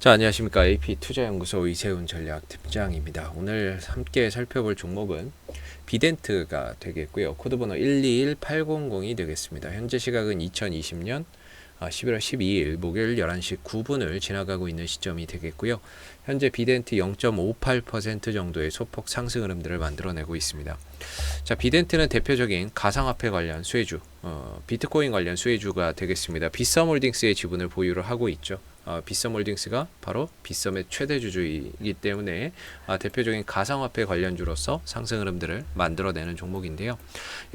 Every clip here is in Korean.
자, 안녕하십니까. AP 투자연구소 이세훈 전략팀장입니다. 오늘 함께 살펴볼 종목은 비덴트가 되겠고요. 코드번호 121800이 되겠습니다. 현재 시각은 2020년 11월 12일 목요일 11시 9분을 지나가고 있는 시점이 되겠고요. 현재 비덴트 0.58% 정도의 소폭 상승 흐름들을 만들어내고 있습니다. 자, 비덴트는 대표적인 가상화폐 관련 수혜주, 어, 비트코인 관련 수혜주가 되겠습니다. 비썸홀딩스의 지분을 보유를 하고 있죠. 어, 비썸 홀딩스가 바로 비썸의 최대 주주이기 때문에 아, 대표적인 가상화폐 관련주로서 상승 흐름들을 만들어내는 종목인데요.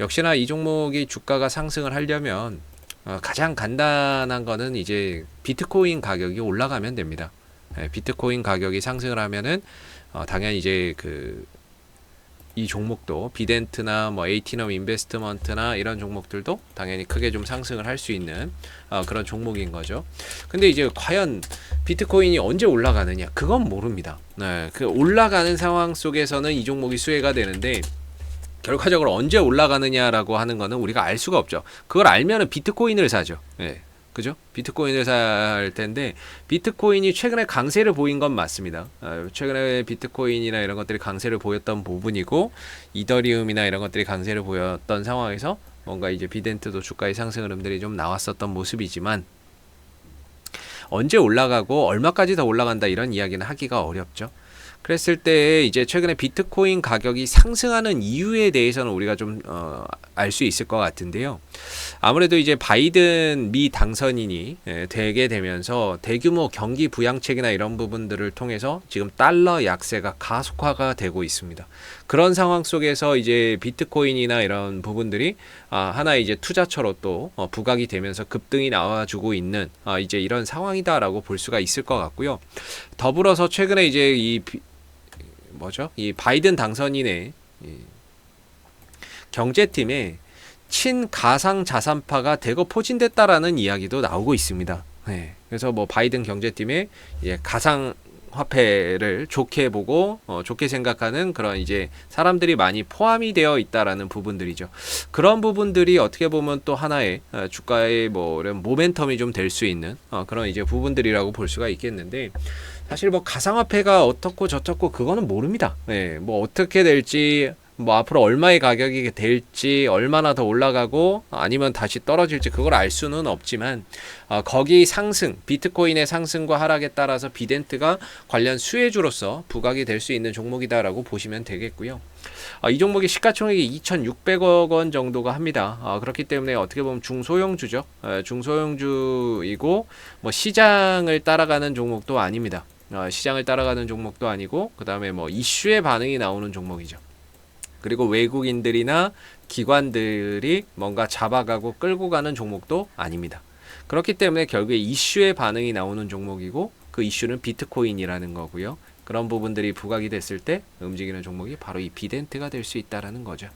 역시나 이 종목이 주가가 상승을 하려면 어, 가장 간단한 거는 이제 비트코인 가격이 올라가면 됩니다. 예, 비트코인 가격이 상승을 하면은 어, 당연히 이제 그 이 종목도 비덴트나 뭐 에이티넘 인베스트먼트나 이런 종목들도 당연히 크게 좀 상승을 할 수 있는 어, 그런 종목인 거죠. 근데 이제 과연 비트코인이 언제 올라가느냐 그건 모릅니다. 네, 그 올라가는 상황 속에서는 이 종목이 수혜가 되는데 결과적으로 언제 올라가느냐라고 하는 거는 우리가 알 수가 없죠. 그걸 알면은 비트코인을 사죠. 예. 그죠? 비트코인을 살 텐데 비트코인이 최근에 강세를 보인 건 맞습니다. 아, 최근에 비트코인이나 이런 것들이 강세를 보였던 부분이고 이더리움이나 이런 것들이 강세를 보였던 상황에서 뭔가 이제 비덴트도 주가의 상승 흐름들이 좀 나왔었던 모습이지만 언제 올라가고 얼마까지 더 올라간다 이런 이야기는 하기가 어렵죠. 그랬을 때 이제 최근에 비트코인 가격이 상승하는 이유에 대해서는 우리가 좀 어, 알 수 있을 것 같은데요. 아무래도 이제 바이든 미 당선인이 예, 되게 되면서 대규모 경기 부양책이나 이런 부분들을 통해서 지금 달러 약세가 가속화가 되고 있습니다. 그런 상황 속에서 이제 비트코인이나 이런 부분들이 아, 하나의 이제 투자처로 또 어, 부각이 되면서 급등이 나와주고 있는 아, 이제 이런 상황이다라고 볼 수가 있을 것 같고요. 더불어서 최근에 이제 이 비, 뭐죠? 이 바이든 당선인의 이 경제팀에 친가상 자산파가 대거 포진됐다라는 이야기도 나오고 있습니다. 네. 그래서 뭐 바이든 경제팀에 예, 가상 화폐를 좋게 보고 어, 좋게 생각하는 그런 이제 사람들이 많이 포함이 되어 있다라는 부분들이죠. 그런 부분들이 어떻게 보면 또 하나의 어, 주가의 뭐 이런 모멘텀이 좀 될 수 있는 어, 그런 이제 부분들이라고 볼 수가 있겠는데 사실 뭐 가상화폐가 어떻고 저떻고 그거는 모릅니다. 네, 뭐 어떻게 될지 뭐 앞으로 얼마의 가격이 될지 얼마나 더 올라가고 아니면 다시 떨어질지 그걸 알 수는 없지만 어, 거기 상승 비트코인의 상승과 하락에 따라서 비덴트가 관련 수혜주로서 부각이 될 수 있는 종목이다라고 보시면 되겠고요. 어, 이 종목의 시가총액이 2,600억 원 정도가 합니다. 어, 그렇기 때문에 어떻게 보면 중소형주죠. 어, 중소형주이고 뭐 시장을 따라가는 종목도 아닙니다. 어, 시장을 따라가는 종목도 아니고 그 다음에 뭐 이슈의 반응이 나오는 종목이죠. 그리고 외국인들이나 기관들이 뭔가 잡아가고 끌고 가는 종목도 아닙니다. 그렇기 때문에 결국에 이슈의 반응이 나오는 종목이고 그 이슈는 비트코인이라는 거고요. 그런 부분들이 부각이 됐을 때 움직이는 종목이 바로 이 비덴트가 될 수 있다라는 거죠.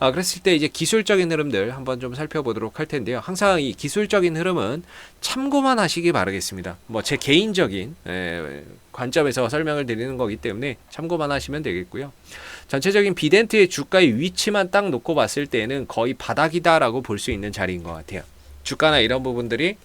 아, 그랬을 때 이제 기술적인 흐름들 한번 좀 살펴보도록 할 텐데요. 항상 이 기술적인 흐름은 참고만 하시기 바라겠습니다. 뭐 제 개인적인 에, 관점에서 설명을 드리는 거기 때문에 참고만 하시면 되겠고요. 전체적인 비덴트의 주가의 위치만 딱 놓고 봤을 때는 거의 바닥이다라고 볼 수 있는 자리인 것 같아요. 주가나 이런 부분들이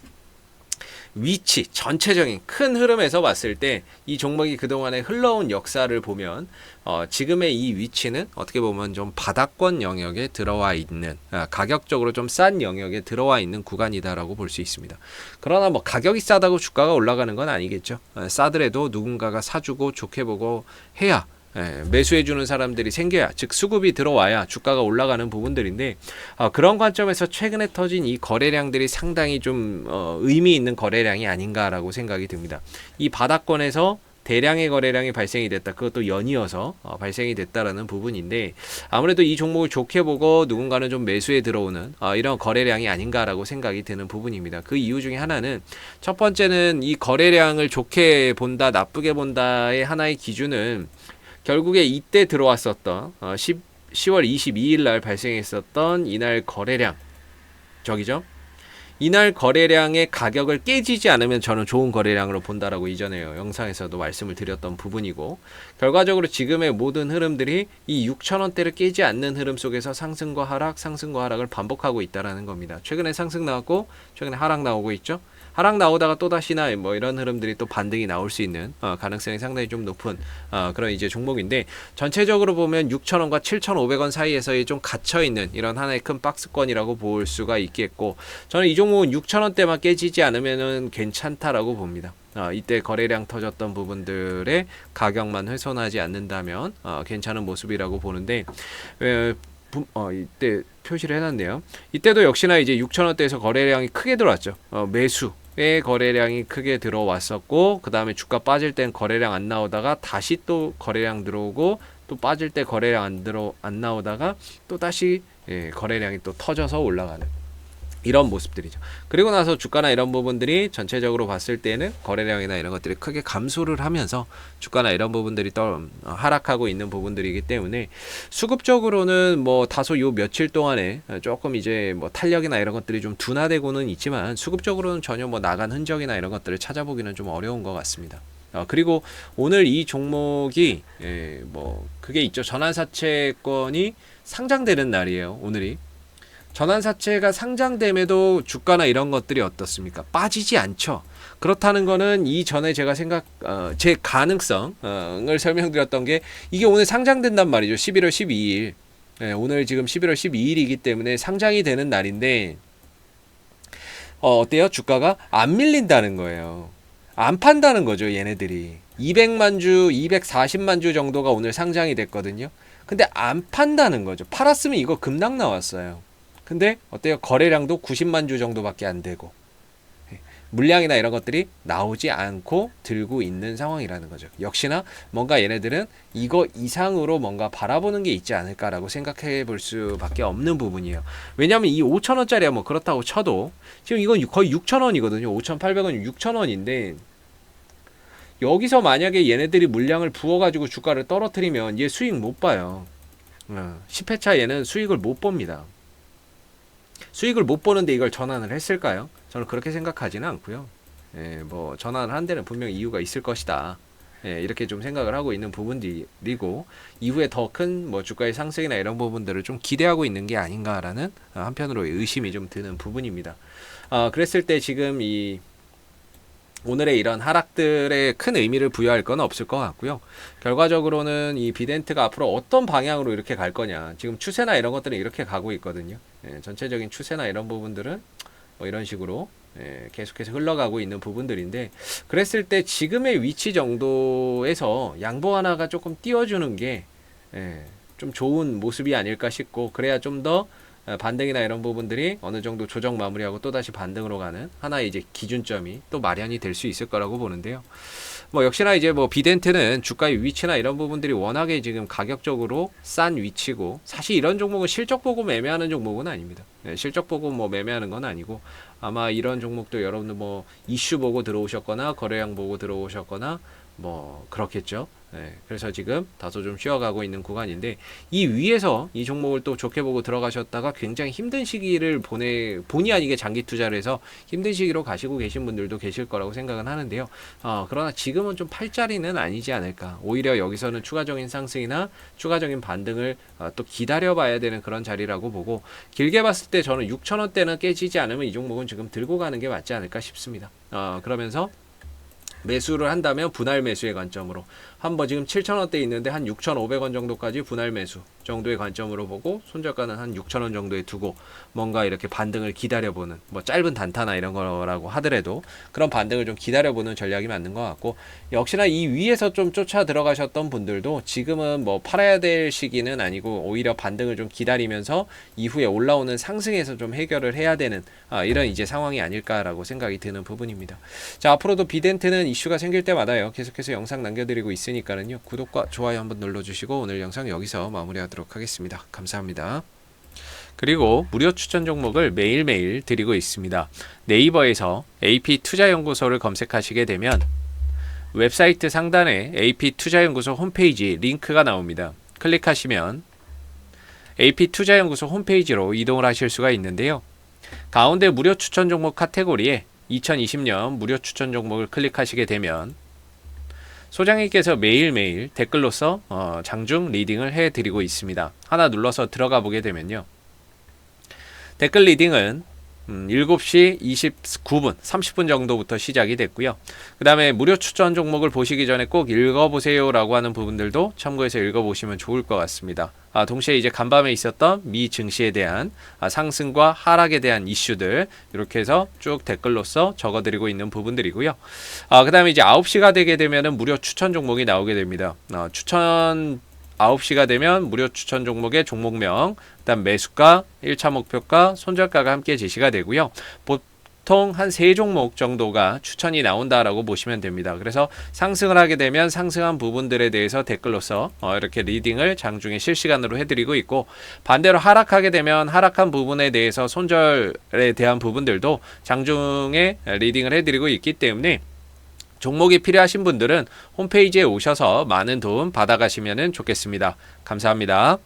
위치 전체적인 큰 흐름에서 봤을 때 이 종목이 그동안에 흘러온 역사를 보면 어, 지금의 이 위치는 어떻게 보면 좀 바닥권 영역에 들어와 있는 아, 가격적으로 좀 싼 영역에 들어와 있는 구간이다라고 볼 수 있습니다. 그러나 뭐 가격이 싸다고 주가가 올라가는 건 아니겠죠. 아, 싸더라도 누군가가 사주고 좋게 보고 해야 예, 매수해주는 사람들이 생겨야 즉 수급이 들어와야 주가가 올라가는 부분들인데 어, 그런 관점에서 최근에 터진 이 거래량들이 상당히 좀 어, 의미 있는 거래량이 아닌가라고 생각이 듭니다. 이 바닥권에서 대량의 거래량이 발생이 됐다. 그것도 연이어서 어, 발생이 됐다라는 부분인데 아무래도 이 종목을 좋게 보고 누군가는 좀 매수에 들어오는 어, 이런 거래량이 아닌가라고 생각이 드는 부분입니다. 그 이유 중에 하나는 첫 번째는 이 거래량을 좋게 본다, 나쁘게 본다의 하나의 기준은 결국에 이때 들어왔었던 어, 10, 10월 22일 날 발생했었던 이날 거래량 저기죠. 이날 거래량의 가격을 깨지지 않으면 저는 좋은 거래량으로 본다라고 이전에 영상에서도 말씀을 드렸던 부분이고 결과적으로 지금의 모든 흐름들이 이 6천원대를 깨지 않는 흐름 속에서 상승과 하락, 상승과 하락을 반복하고 있다라는 겁니다. 최근에 상승 나왔고 최근에 하락 나오고 있죠. 하락 나오다가 또 다시나 뭐 이런 흐름들이 또 반등이 나올 수 있는 어, 가능성이 상당히 좀 높은 어, 그런 이제 종목인데 전체적으로 보면 6,000원과 7,500원 사이에서의 좀 갇혀 있는 이런 하나의 큰 박스권이라고 볼 수가 있겠고 저는 이 종목은 6,000원대만 깨지지 않으면은 괜찮다라고 봅니다. 어, 이때 거래량 터졌던 부분들의 가격만 훼손하지 않는다면 어, 괜찮은 모습이라고 보는데 에, 부, 어, 이때 표시를 해놨네요. 이때도 역시나 이제 6천 원대에서 거래량이 크게 들어왔죠. 어, 매수 의 거래량이 크게 들어왔었고 그 다음에 주가 빠질 땐 거래량 안 나오다가 다시 또 거래량 들어오고 또 빠질 때 거래량 안 들어 안 나오다가 또 다시 예, 거래량이 또 터져서 올라가는 이런 모습들이죠. 그리고 나서 주가나 이런 부분들이 전체적으로 봤을 때는 거래량이나 이런 것들이 크게 감소를 하면서 주가나 이런 부분들이 또 하락하고 있는 부분들이기 때문에 수급적으로는 뭐 다소 요 며칠 동안에 조금 이제 뭐 탄력이나 이런 것들이 좀 둔화되고는 있지만 수급적으로는 전혀 뭐 나간 흔적이나 이런 것들을 찾아보기는 좀 어려운 것 같습니다. 어, 그리고 오늘 이 종목이 예, 뭐 그게 있죠. 전환사채권이 상장되는 날이에요. 오늘이 전환사채가 상장됨에도 주가나 이런 것들이 어떻습니까? 빠지지 않죠. 그렇다는 거는 이전에 제가 생각 어, 제 가능성을 설명드렸던 게 이게 오늘 상장된단 말이죠. 11월 12일. 예, 오늘 지금 11월 12일이기 때문에 상장이 되는 날인데 어, 어때요? 주가가 안 밀린다는 거예요. 안 판다는 거죠, 얘네들이. 200만 주, 240만 주 정도가 오늘 상장이 됐거든요. 근데 안 판다는 거죠. 팔았으면 이거 급락 나왔어요. 근데 어때요? 거래량도 90만 주 정도밖에 안 되고 예, 물량이나 이런 것들이 나오지 않고 들고 있는 상황이라는 거죠. 역시나 뭔가 얘네들은 이거 이상으로 뭔가 바라보는 게 있지 않을까라고 생각해 볼 수밖에 없는 부분이에요. 왜냐하면 이 5천 원짜리야 뭐 그렇다고 쳐도 지금 이건 거의 6천 원이거든요. 5,800원, 6천 원인데 여기서 만약에 얘네들이 물량을 부어가지고 주가를 떨어뜨리면 얘 수익 못 봐요. 10회차 얘는 수익을 못 봅니다. 수익을 못 보는데 이걸 전환을 했을까요? 저는 그렇게 생각하지는 않고요. 예, 뭐 전환을 한 데는 분명 이유가 있을 것이다. 예, 이렇게 좀 생각을 하고 있는 부분들이고 이후에 더 큰 뭐 주가의 상승이나 이런 부분들을 좀 기대하고 있는 게 아닌가라는 한편으로 의심이 좀 드는 부분입니다. 어, 그랬을 때 지금 이 오늘의 이런 하락들에 큰 의미를 부여할 건 없을 것 같고요. 결과적으로는 이 비덴트가 앞으로 어떤 방향으로 이렇게 갈 거냐. 지금 추세나 이런 것들은 이렇게 가고 있거든요. 예, 전체적인 추세나 이런 부분들은 뭐 이런 식으로 예, 계속해서 흘러가고 있는 부분들인데 그랬을 때 지금의 위치 정도에서 양보 하나가 조금 띄워주는 게 예, 좀 좋은 모습이 아닐까 싶고 그래야 좀더 어, 반등이나 이런 부분들이 어느 정도 조정 마무리하고 또다시 반등으로 가는 하나의 이제 기준점이 또 마련이 될 수 있을 거라고 보는데요. 뭐 역시나 이제 뭐 비덴트는 주가의 위치나 이런 부분들이 워낙에 지금 가격적으로 싼 위치고 사실 이런 종목은 실적 보고 매매하는 종목은 아닙니다. 네, 실적 보고 뭐 매매하는 건 아니고 아마 이런 종목도 여러분들 뭐 이슈 보고 들어오셨거나 거래량 보고 들어오셨거나 뭐 그렇겠죠. 네, 그래서 지금 다소 좀 쉬어가고 있는 구간인데 이 위에서 이 종목을 또 좋게 보고 들어가셨다가 굉장히 힘든 시기를 보내 본의 아니게 장기 투자를 해서 힘든 시기로 가시고 계신 분들도 계실 거라고 생각은 하는데요. 어, 그러나 지금은 좀 팔자리는 아니지 않을까. 오히려 여기서는 추가적인 상승이나 추가적인 반등을 어, 또 기다려봐야 되는 그런 자리라고 보고 길게 봤을 때 저는 6천 원대는 깨지지 않으면 이 종목은 지금 들고 가는 게 맞지 않을까 싶습니다. 어, 그러면서 매수를 한다면 분할 매수의 관점으로 한번 지금 7,000원대 있는데 한 6,500원 정도까지 분할 매수 정도의 관점으로 보고 손절가는 한 6,000원 정도에 두고 뭔가 이렇게 반등을 기다려보는 뭐 짧은 단타나 이런 거라고 하더라도 그런 반등을 좀 기다려보는 전략이 맞는 것 같고 역시나 이 위에서 좀 쫓아 들어가셨던 분들도 지금은 뭐 팔아야 될 시기는 아니고 오히려 반등을 좀 기다리면서 이후에 올라오는 상승에서 좀 해결을 해야 되는 아, 이런 이제 상황이 아닐까라고 생각이 드는 부분입니다. 자 앞으로도 비덴트는 이슈가 생길 때마다요 계속해서 영상 남겨드리고 있으니 까는요 구독과 좋아요 한번 눌러주시고 오늘 영상 여기서 마무리하도록 하겠습니다. 감사합니다. 그리고 무료 추천 종목을 매일매일 드리고 있습니다. 네이버에서 AP 투자연구소를 검색하시게 되면 웹사이트 상단에 AP 투자연구소 홈페이지 링크가 나옵니다. 클릭하시면 AP 투자연구소 홈페이지로 이동을 하실 수가 있는데요. 가운데 무료 추천 종목 카테고리에 2020년 무료 추천 종목을 클릭하시게 되면 소장님께서 매일매일 댓글로서 어, 장중 리딩을 해드리고 있습니다. 하나 눌러서 들어가 보게 되면요. 댓글 리딩은 음, 7시 29분, 30분 정도부터 시작이 됐고요. 그 다음에 무료 추천 종목을 보시기 전에 꼭 읽어보세요 라고 하는 부분들도 참고해서 읽어보시면 좋을 것 같습니다. 아, 동시에 이제 간밤에 있었던 미 증시에 대한 아, 상승과 하락에 대한 이슈들 이렇게 해서 쭉 댓글로서 적어드리고 있는 부분들이고요. 아, 그 다음에 이제 9시가 되게 되면은 무료 추천 종목이 나오게 됩니다. 아, 추천 9시가 되면 무료 추천 종목의 종목명, 그다음 매수가, 1차 목표가, 손절가가 함께 제시가 되고요. 보통 한 세 종목 정도가 추천이 나온다라고 보시면 됩니다. 그래서 상승을 하게 되면 상승한 부분들에 대해서 댓글로서 어, 이렇게 리딩을 장중에 실시간으로 해드리고 있고 반대로 하락하게 되면 하락한 부분에 대해서 손절에 대한 부분들도 장중에 리딩을 해드리고 있기 때문에 종목이 필요하신 분들은 홈페이지에 오셔서 많은 도움 받아가시면 좋겠습니다. 감사합니다.